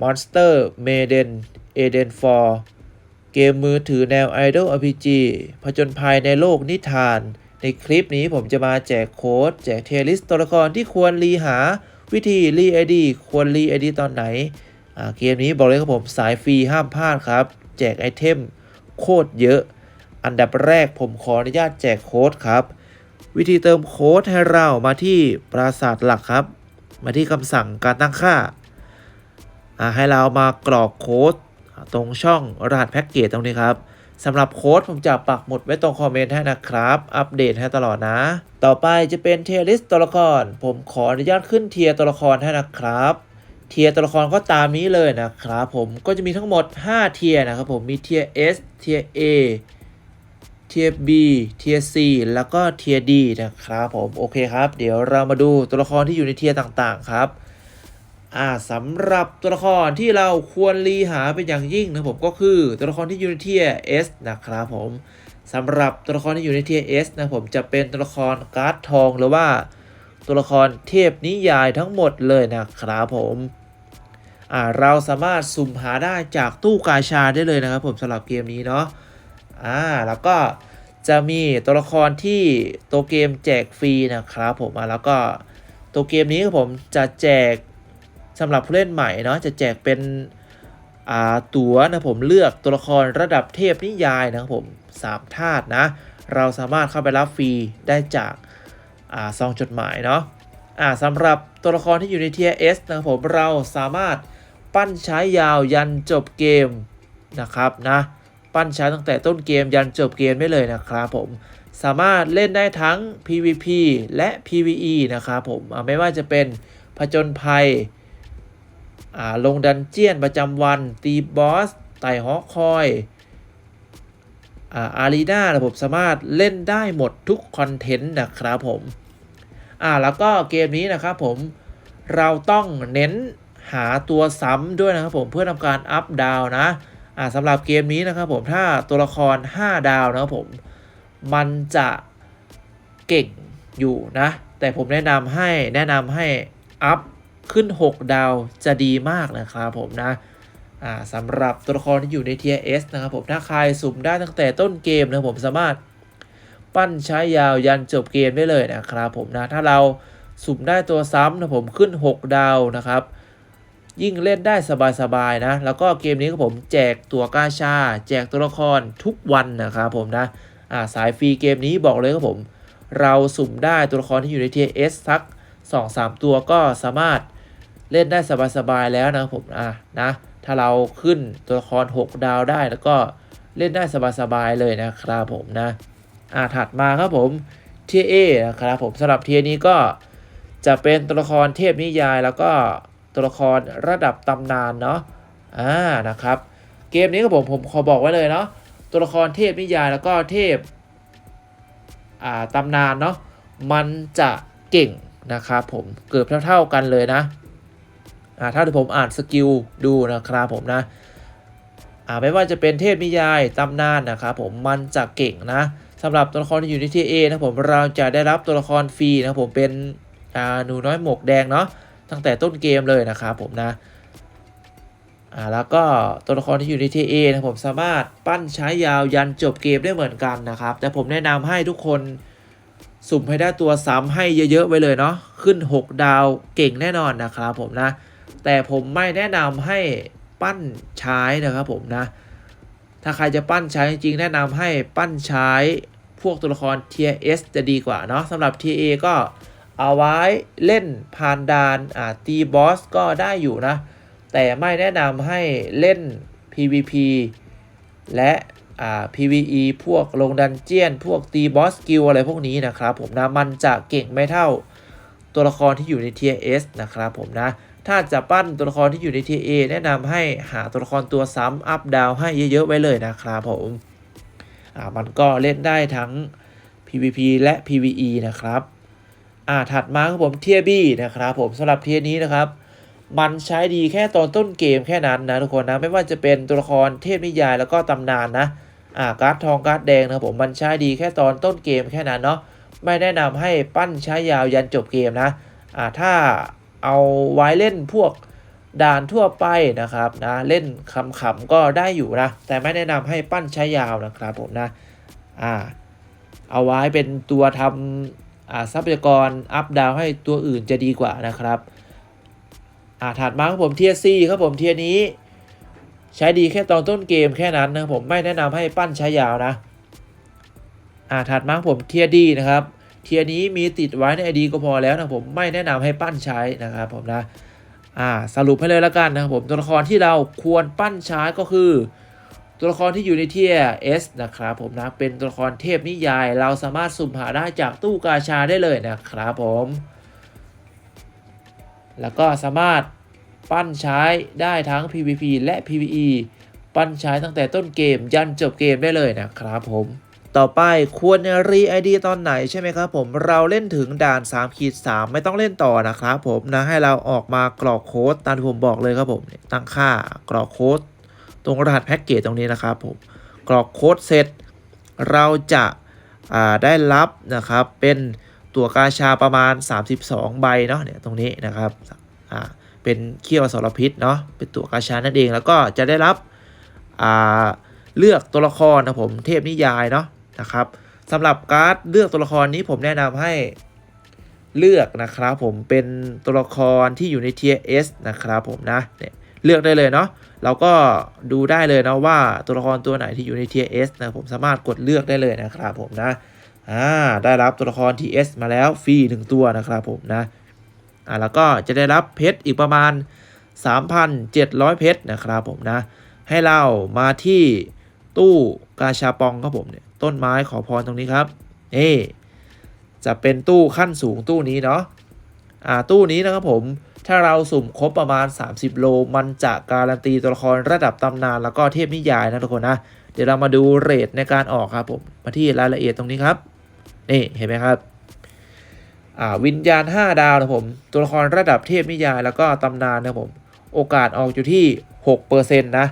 Monster Maiden Eden 4 เกมมือถือแนว Idol RPG ผจญภัยในโลกนิทาน ในคลิปนี้ผมจะมาแจกโค้ด แจกเทลิสตัวละครที่ควรรีหา วิธีรีไอดีควรรีไอดีตอนไหน เกมนี้บอกเลยครับผมสายฟรีห้ามพลาดครับ แจกไอเทมโคตรเยอะ อันดับแรกผมขออนุญาตแจกโค้ดครับ วิธีเติมโค้ดให้เรามาที่ปราสาทหลักครับ มาที่คำสั่งการตั้งค่า ให้เรามากรอกโค้ดตรงช่องรหัสแพ็กเกจตรงนี้ครับสำหรับโค้ดผมจะปักหมุดไว้ตรงคอมเมนต์ให้นะครับ อัปเดตให้ตลอดนะ ต่อไปจะเป็นเทียร์ลิสต์ตัวละคร ผมขออนุญาตขึ้นเทียร์ตัวละครให้นะครับ เทียร์ตัวละครก็ตามนี้เลยนะครับ ผมก็จะมีทั้งหมด 5 เทียร์นะครับผมมีเทียร์ S เทียร์ A เทียร์ B เทียร์ C แล้วก็เทียร์ D นะครับผมโอเคครับ เดี๋ยวเรามาดูตัวละครที่อยู่ในเทียร์ต่างๆครับ อ่าสำหรับตัวละครที่เราควรรีหาเป็นอย่างยิ่งนะผมก็คือตัวละครที่อยู่ในเทียร์ S นะครับผมสำหรับตัวละครที่อยู่ในเทียร์ S นะผมจะเป็นตัวละครการ์ดทองหรือว่าตัวละครเทพนิยายทั้งหมดเลยนะครับผมอ่าเราสามารถสุ่มหาได้จากตู้กาชาได้เลยนะครับผมสำหรับเกมนี้เนาะอ่าแล้วก็จะมีตัวละครที่ตัวเกมแจกฟรีนะครับผมแล้วก็ตัวเกมนี้ผมจะแจก สำหรับผู้เล่นใหม่เนาะจะแจกเป็นตั๋วนะผมเลือกตัวละครระดับเทพนิยายนะครับผมสามธาตุนะ เราสามารถเข้าไปรับฟรีได้จากซองจดหมายเนาะสำหรับตัวละครที่อยู่ในเทียร์ S นะครับผมเราสามารถปั้นใช้ยาวยันจบเกมนะครับนะปั้นใช้ตั้งแต่ต้นเกมยันจบเกมได้เลยนะครับผมสามารถเล่นได้ทั้ง PVP และ PVE นะครับผมไม่ว่าจะเป็นผจญภัย ลงดันเจียนประจำวัน ตีบอส ไต่ฮอคอยอ่าอารีนาระบบสามารถเล่นได้หมดทุกคอนเทนต์นะครับผมอ่าแล้วก็เกมนี้นะครับผมเราต้องเน้นหาตัวซ้ำด้วยนะครับผมเพื่อทำการอัพดาวนะอ่าสำหรับเกมนี้นะครับผมถ้าตัวละคร 5 ดาวนะครับผมมันจะเก่งอยู่นะ แต่ผมแนะนำให้แนะนำให้อัพ ขึ้น 6 ดาวจะดีมากนะครับผมนะสำหรับตัวละครที่อยู่ในเทียร์ S นะครับผมถ้าใครสุ่มได้ตั้งแต่ต้นเกมนะผมสามารถปั้นใช้ยาวยันจบเกมได้เลยนะครับผมนะถ้าเราสุ่มได้ตัวซ้ำนะผมขึ้น 6 ดาวนะครับ ยิ่งเล่นได้สบายๆนะ แล้วก็เกมนี้ก็ผมแจกตัวกาชา แจกตัวละครทุกวันนะครับผมนะาสายฟรีเกมนี้บอกเลยครับผม เราสุ่มได้ตัวละครที่อยู่ในเทียเอสสัก 2-3 ตัวก็สามารถ เล่นได้สบายๆแล้วนะครับผมอะนะถ้าเราขึ้นตัวละคร 6 ดาวได้แล้วก็เล่นได้สบายๆเลยนะครับผมนะอ่าถัดมาครับผมเทียเอนะครับผมสำหรับเทียนี้ก็จะเป็นตัวละครเทพนิยายแล้วก็ตัวละครระดับตำนานเนาะอ่านะครับ เกมนี้ครับผมผมขอบอกไว้เลยเนาะตัวละครเทพนิยายแล้วก็เทพอ่าตำนานเนาะมันจะเก่งนะครับผมเกือบเท่าๆกันเลยนะ ถ้าผมอ่านสกิลดูนะครับผมนะไม่ว่าจะเป็นเทพนิยายตำนานนะครับผมมันจะเก่งนะสำหรับตัวละครที่อยู่ในทีเอนะผมเราจะได้รับตัวละครฟรีนะผมเป็นหนูน้อยหมวกแดงเนาะตั้งแต่ต้นเกมเลยนะครับผมนะอ่าแล้วก็ตัวละครที่อยู่ใน TA นะผมสามารถปั้นใช้ยาวยันจบเกมได้เหมือนกันนะครับ แต่ผมแนะนำให้ทุกคนสุ่มให้ได้ตัวซ้ำให้เยอะๆไว้เลยเนาะขึ้น 6 ดาวเก่งแน่นอนนะครับผมนะ แต่ผมไม่แนะนำให้ปั้นใช้นะครับผมนะ ถ้าใครจะปั้นใช้จริงๆแนะนำให้ปั้นใช้พวกตัวละคร Tier S จะดีกว่าเนาะสำหรับ Tier A ก็เอาไว้เล่นผ่านดานอ่าตีบอสก็ได้อยู่นะ แต่ไม่แนะนำให้เล่น PVP และอ่า PVE พวกลงดันเจียน พวกตีบอสกิลอะไรพวกนี้นะครับผมนะ มันจะเก่งไม่เท่าตัวละครที่อยู่ใน Tier S นะครับผมนะ ถ้าจะปั้นตัวละครที่อยู่ใน TA แนะนำให้หาตัวละครตัวซ้ำอัพดาวให้เยอะๆไว้เลยนะครับผมอ่ามันก็เล่นได้ทั้ง PVP และ PVE นะครับอ่าถัดมาครับผมเทียบีนะครับผมสำหรับเทียนี้นะครับ มันใช้ดีแค่ตอนต้นเกมแค่นั้นนะทุกคนนะไม่ว่าจะเป็นตัวละครเทพนิยายแล้วก็ตำนานนะอ่าการ์ดทองการ์ดแดงนะครับผมมันใช้ดีแค่ตอนต้นเกมแค่นั้นเนาะไม่แนะนำให้ปั้นใช้ยาวยันจบเกมนะอ่าถ้า เอาไว้เล่นพวกด่านทั่วไปนะครับนะเล่นขำๆก็ได้อยู่นะ แต่ไม่แนะนำให้ปั้นใช้ยาวนะครับผมนะอ่าเอาไว้เป็นตัวทำอ่าทรัพยากรอัพดาวให้ตัวอื่นจะดีกว่านะครับอ่าถัดมาครับผมเทียซีครับผมเทียนี้ ใช้ดีแค่ตอนต้นเกมแค่นั้นนะผมไม่แนะนำให้ปั้นใช้ยาวนะอ่าถัดมาครับผมเทียดีนะครับ เทียนี้มีติดไว้ใน ID ก็พอแล้วนะผมไม่แนะนำให้ปั้นใช้นะครับผมนะอ่าสรุปให้เลยละกันนะครับผมตัวละครที่เราควรปั้นใช้ก็คือ ตัวละครที่อยู่ในเทียร์ S นะครับผมนะเป็นตัวละครเทพนิยาย เราสามารถสุ่มหาได้จากตู้กาชาได้เลยนะครับผมแล้วก็สามารถปั้นใช้ได้ทั้ง PVP และ PVE ปั้นใช้ตั้งแต่ต้นเกมยันจบเกมได้เลยนะครับผม ต่อไปควรรีไอดีตอนไหนใช่ไหมครับผมเราเล่นถึงด่าน3ขีด3ไม่ต้องเล่นต่อนะครับผมนะให้เราออกมากรอกโค้ดตามที่ผมบอกเลยครับผมตั้งค่ากรอกโค้ดตรงรหัสแพ็กเกจตรงนี้นะครับผมกรอกโค้ดเสร็จ เราจะาได้รับนะครับเป็นตัวกาชาประมาณ 32 ใบเนาะเนี่ยตรงนี้นะครับอ่าเป็นเขี้ยวสารพิษเนาะเป็นตัวกาชานั่นเองแล้วก็จะได้รับอ่าเลือกตัวละครนะผมเทพนิยายเนาะ นะครับสำหรับการ์ดเลือกตัวละครนี้ผมแนะนำให้เลือกนะครับผมเป็นตัวละครที่อยู่ในเทีย S นะครับผมนะเนี่ยเลือกได้เลยเนาะเราก็ดูได้เลยนะว่าตัวละครตัวไหนที่อยู่ใน Tier S นะผมสามารถกดเลือกได้เลยนะครับผมนะอ่าได้รับตัวละคร TS มาแล้วฟรี1ตัวนะครับผมนะอ่าแล้วก็จะได้รับเพชรอีกประมาณ 3,700 เพชรนะครับผมนะให้เรามาที่ตู้กาชาปองครับผมเนี่ย ต้นไม้ขอพรตรงนี้ครับนี่จะเป็นตู้ขั้นสูงตู้นี้เนาะอ่าตู้นี้นะครับผมถ้าเราสุ่มครบประมาณ 30 โล มันจะการันตีตัวละครระดับตำนานแล้วก็เทพนิยายนะทุกคนนะ เดี๋ยวเรามาดูเรทในการออกครับผมมาที่รายละเอียดตรงนี้ครับนี่เห็นไหมครับอ่าวิญญาณ 5 ดาวนะผมตัวละครระดับเทพนิยายแล้วก็ตำนานนะผมโอกาสออกอยู่ที่6%นะ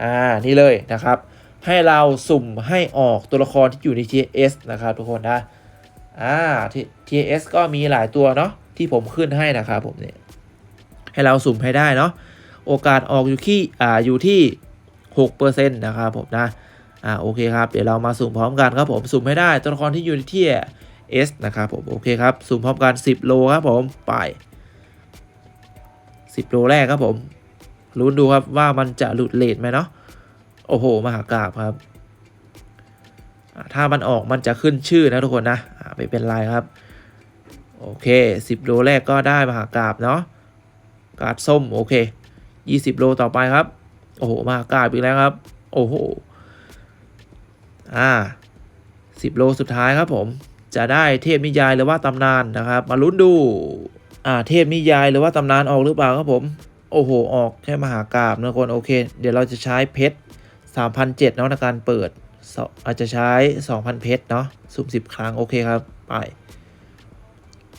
อ่านี่เลยนะครับ ให้เราสุ่มให้ออกตัวละครที่อยู่ใน TS นะครับทุกคนนะอ่า TS ก็มีหลายตัวเนาะที่ผมขึ้นให้นะครับผมเนี่ยให้เราสุ่มให้ได้เนาะโอกาสออกอยู่ที่อ่าอยู่ที่6%นะครับผมนะอ่าโอเคครับเดี๋ยวเรามาสุ่มพร้อมกันครับผมสุ่มให้ได้ตัวละครที่อยู่ในที่ S นะครับผมโอเคครับสุ่มพร้อมกัน 10 โลครับผมไป 10 โลแรกครับผมลุ้นดูครับว่ามันจะหลุดเลทไหมเนาะ โอ้โหมหากราบครับถ้ามันออกมันจะขึ้นชื่อนะทุกคนนะไม่เป็นไรครับ โอเค 10 โลแรกก็ได้มหากราบเนาะการ์ดส้มโอเค 20 โลต่อไปครับ โอ้โหมากราบอีกแล้วครับ โอ้โหอ่า10 โลสุดท้ายครับผมจะได้เทพนิยายหรือว่าตำนานนะครับ มาลุ้นดูอ่าเทพนิยายหรือว่าตำนานออกหรือเปล่าครับผม โอ้โห ออกแค่มหากราบนะคนโอเค เดี๋ยวเราจะใช้เพชร 3,007เนาะในการเปิด อาจจะใช้ 2,000 เพชรเนาะสุ่ม10 ครั้ง โอเคครับ ไป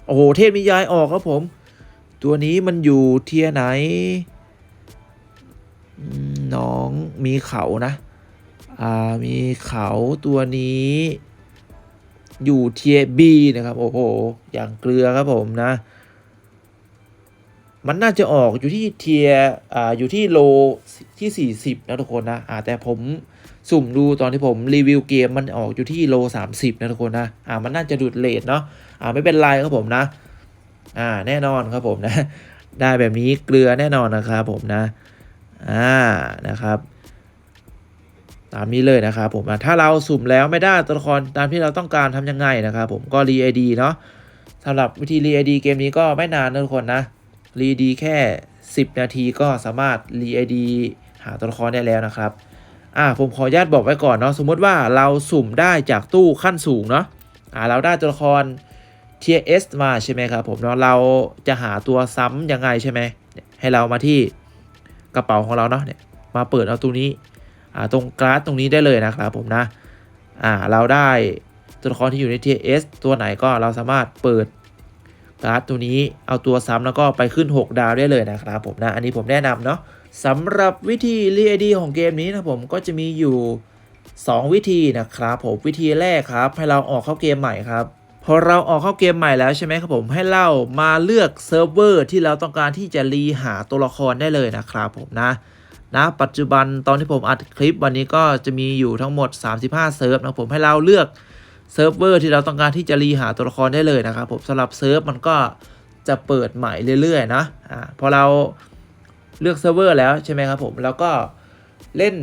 โอ้โห เทพนิยายออกครับผม ตัวนี้มันอยู่เทียไหน น้องมีเขานะ อ่า มีเขาตัวนี้อยู่เทียบีนะครับ โอ้โห อย่างเกลือครับผมนะ มันน่าจะออกอยู่ที่เทียอ่าอยู่ที่โลที่ 40 นะทุกคนนะอ่าแต่ผมสุ่มดูตอนที่ผมรีวิวเกมมันออกอยู่ที่โล 30 นะทุกคนนะอ่ามันน่าจะดุดเลทเนาะอ่าไม่เป็นไรครับผมนะ อ่าแน่นอนครับผมนะ ได้แบบนี้เกลือแน่นอนนะครับผมนะ อ่านะครับตามนี้เลยนะครับผมถ้าเราสุ่มแล้วไม่ได้ตัวละครตามที่เราต้องการทำยังไงนะครับผมก็รีไอดีเนาะสำหรับวิธีรีไอดีเกมนี้ก็ไม่นานนะทุกคนนะ รีดีแค่ 10 นาทีก็สามารถรีไอดีหาตัวละครได้แล้วนะครับอ่าผมขออนุญาตบอกไว้ก่อนเนาะสมมติว่าเราสุ่มได้จากตู้ขั้นสูงเนาะอ่าเราได้ตัวละคร T.S มาใช่ไหมครับผมเนาะเราจะหาตัวซ้ำยังไงใช่ไหมเนี่ยให้เรามาที่กระเป๋าของเราเนาะเนี่ยมาเปิดเอาตรงนี้อ่าตรงการ์ดตรงนี้ได้เลยนะครับผมนะอ่าเราได้ตัวละครที่อยู่ใน T.S ตัวไหนก็เราสามารถเปิด การ์ดตัวนี้เอาตัวซ้ำแล้วก็ไปขึ้น 6 ดาวได้เลยนะครับผมนะ อันนี้ผมแนะนำเนาะสำหรับวิธีรีไอดีของเกมนี้นะผมก็จะมีอยู่ 2 วิธีนะครับผมวิธีแรกครับ ให้เราออกเข้าเกมใหม่ครับพอเราออกเข้าเกมใหม่แล้วใช่ไหมครับผมให้เรามาเลือกเซิร์ฟเวอร์ที่เราต้องการที่จะรีหาตัวละครได้เลยนะครับผมนะนะ ปัจจุบันตอนที่ผมอัดคลิปวันนี้ก็จะมีอยู่ทั้งหมด 35 เซิร์ฟนะผมให้เราเลือก เซิร์ฟเวอร์ที่เราต้องการที่จะรีหาตัวละครได้เลยนะครับผมสำหรับเซิร์ฟมันก็จะเปิดใหม่เรื่อยๆนะอ่าพอเราเลือกเซิร์ฟเวอร์แล้วใช่ไหมครับผมแล้วก็เล่น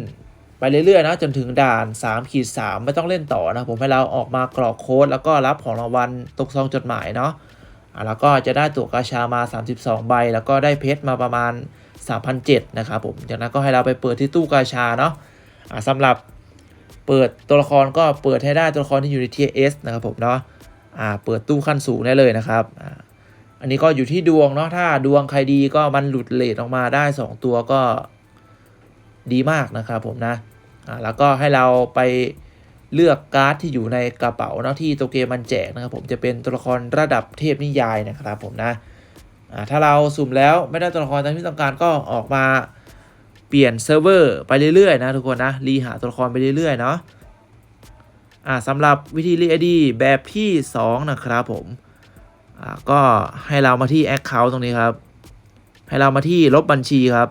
ไปเรื่อยๆนะจนถึงด่าน3ขีด3ไม่ต้องเล่นต่อนะผมให้เราออกมากรอกโค้ดแล้วก็รับของรางวัลตกซองจดหมายเนาะอะแล้วก็จะได้ตั๋วกาชามา 32 ใบ แล้วก็ได้เพชรมาประมาณ3,007นะครับผมจากนั้นก็ให้เราไปเปิดที่ตู้กาชาเนาะอะสำหรับ เปิดตัวละครก็เปิดให้ได้ตัวละครที่อยู่ใน Tier S นะครับผมเนาะอ่าเปิดตู้ขั้นสูงได้เลยนะครับอ่าอันนี้ก็อยู่ที่ดวงเนาะถ้าดวงใครดีก็มันหลุดเลทออกมาได้ 2 ตัวก็ดีมากนะครับผมนะอ่าแล้วก็ให้เราไปเลือกการ์ดที่อยู่ในกระเป๋าเนาะที่ตัวเกมมันแจกนะครับผมจะเป็นตัวละครระดับเทพนิยายนะครับผมนะอ่าถ้าเราสุ่มแล้วไม่ได้ตัวละครตามที่ต้องการก็ออกมา เปลี่ยนเซิร์ฟเวอร์ไปเรื่อยๆนะทุกคนนะ รีหาตัวละครไปเรื่อยๆเนาะอ่าสำหรับวิธีรีไอดีแบบที่ 2 นะครับผมอ่าก็ให้เรามาที่ Account ตรงนี้ครับ ให้เรามาที่ลบบัญชีครับ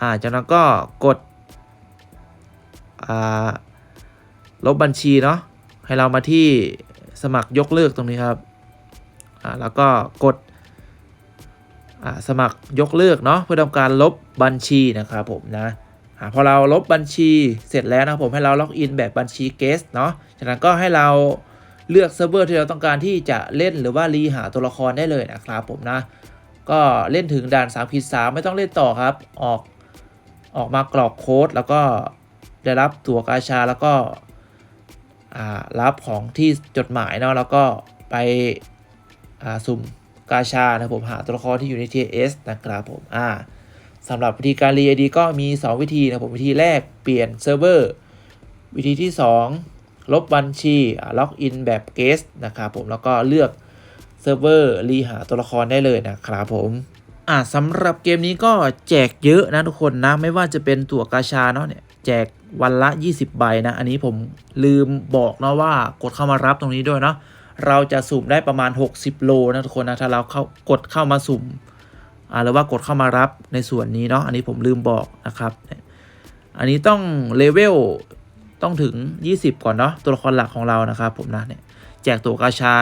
อ่าจากนั้นก็กดอ่าลบบัญชีเนาะให้เรามาที่สมัครยกเลิกตรงนี้ครับอ่าแล้วก็กด สมัครยกเลิกเนาะเพื่อทำการลบบัญชีนะครับผมนะพอเราลบบัญชีเสร็จแล้วนะผมให้เราล็อกอินแบบบัญชีเกสเนาะจากนั้นก็ให้เราเลือกเซิร์ฟเวอร์ที่เราต้องการที่จะเล่นหรือว่ารีหาตัวละครได้เลยนะครับผมนะ ก็เล่นถึงด่าน3ขีด3ไม่ต้องเล่นต่อครับ ออกออกมากรอกโค้ดแล้วก็ได้รับตั๋วกาชาแล้วก็อ่ารับของที่จดหมายเนาะแล้วก็ไปอ่าสุ่ม กาชานะผมหาตัวละครที่อยู่ใน TS นะครับผมอ่าสำหรับวิธีการรีไอดีก็มี 2 วิธีนะผมวิธีแรกเปลี่ยนเซิร์ฟเวอร์วิธีที่ 2 ลบบัญชีล็อกอินแบบเกสนะครับผมแล้วก็เลือกเซิร์ฟเวอร์รีหาตัวละครได้เลยนะครับผมอ่าสำหรับเกมนี้ก็แจกเยอะนะทุกคนนะ ไม่ว่าจะเป็นตัวกาชาเนาะเนี่ยแจกวันละ 20 ใบนะ อันนี้ผมลืมบอกนะว่ากดเข้ามารับตรงนี้ด้วยเนาะ เราจะสุ่มได้ประมาณ 60 โลนะทุกคนนะถ้าเราเข้ากดเข้ามาสุ่มหรือว่ากดเข้ามารับในส่วนนี้เนาะอันนี้ผมลืมบอกนะครับอันนี้ต้องเลเวลต้องถึง 20 ก่อนเนาะตัวละครหลักของเรานะครับผมนะเนี่ยแจกตัวกาชา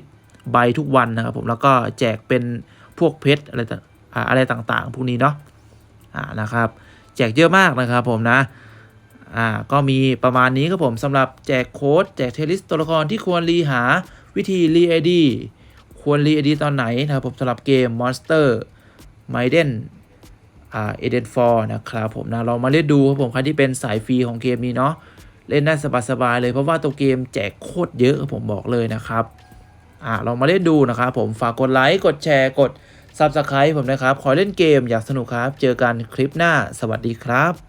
20 ใบทุกวันนะครับผมแล้วก็แจกเป็นพวกเพชรอะไรต่างอ่าอะไรต่างๆ พวกนี้เนาะอ่านะครับ แจกเยอะมากนะครับผมนะ อ่าก็มีประมาณนี้ครับผมสำหรับแจกโค้ดแจกเทลิสตัวละครที่ควรรีหาวิธีรีไอดีควรรีไอดีตอนไหนนะครับผมสำหรับเกม Monster ไมเดนอ่าเอเดนฟอร์นะครับผมนะลองมาเล่นดูครับผมใครที่เป็นสายฟรีของเกมนี้เนาะเล่นได้สบายๆเลยเพราะว่าตัวเกมแจกโคตรเยอะครับผมบอกเลยนะครับอ่าลองมาเล่นดูนะครับผมฝากกดไลค์กดแชร์กด Subscribe ผมนะครับ ขอเล่นเกมอยากสนุกครับ เจอกันคลิปหน้าสวัสดีครับ